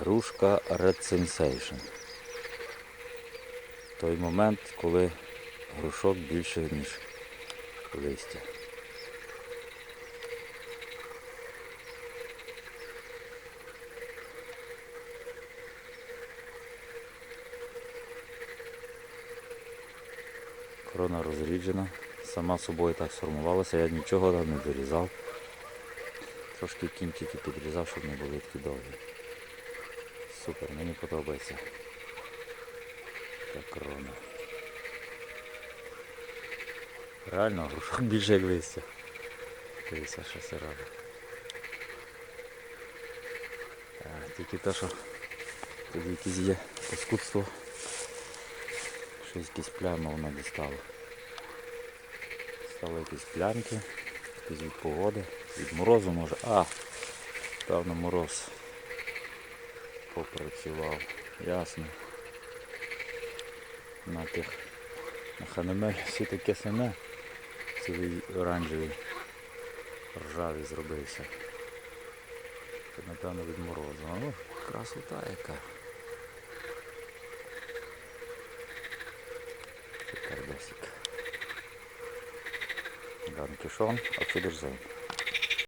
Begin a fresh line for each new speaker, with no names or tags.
Грушка Red Sensation. Той момент, коли грушок більше, ніж листя. Корона розріджена, сама собою так сформувалася, я нічого не дорізав. Трошки кінчики підрізав, щоб не були такі довгі. Супер, мені подобається. Така крона. Реально, грушок більше як листя. Дивіться, що це робить. Так, тільки те, що тоді якісь є паскудство. Щось якісь плями воно дістало. Стали якісь плямки, якісь від погоди, від морозу може. А, певно мороз попрацював. Ясно. На тих на ханемелі всі таке саме. Цілий оранжевий ржавий зробився. Це напевно від морозу. О, красота яка. Шикардосик. Данкішон, а Фідерзейн.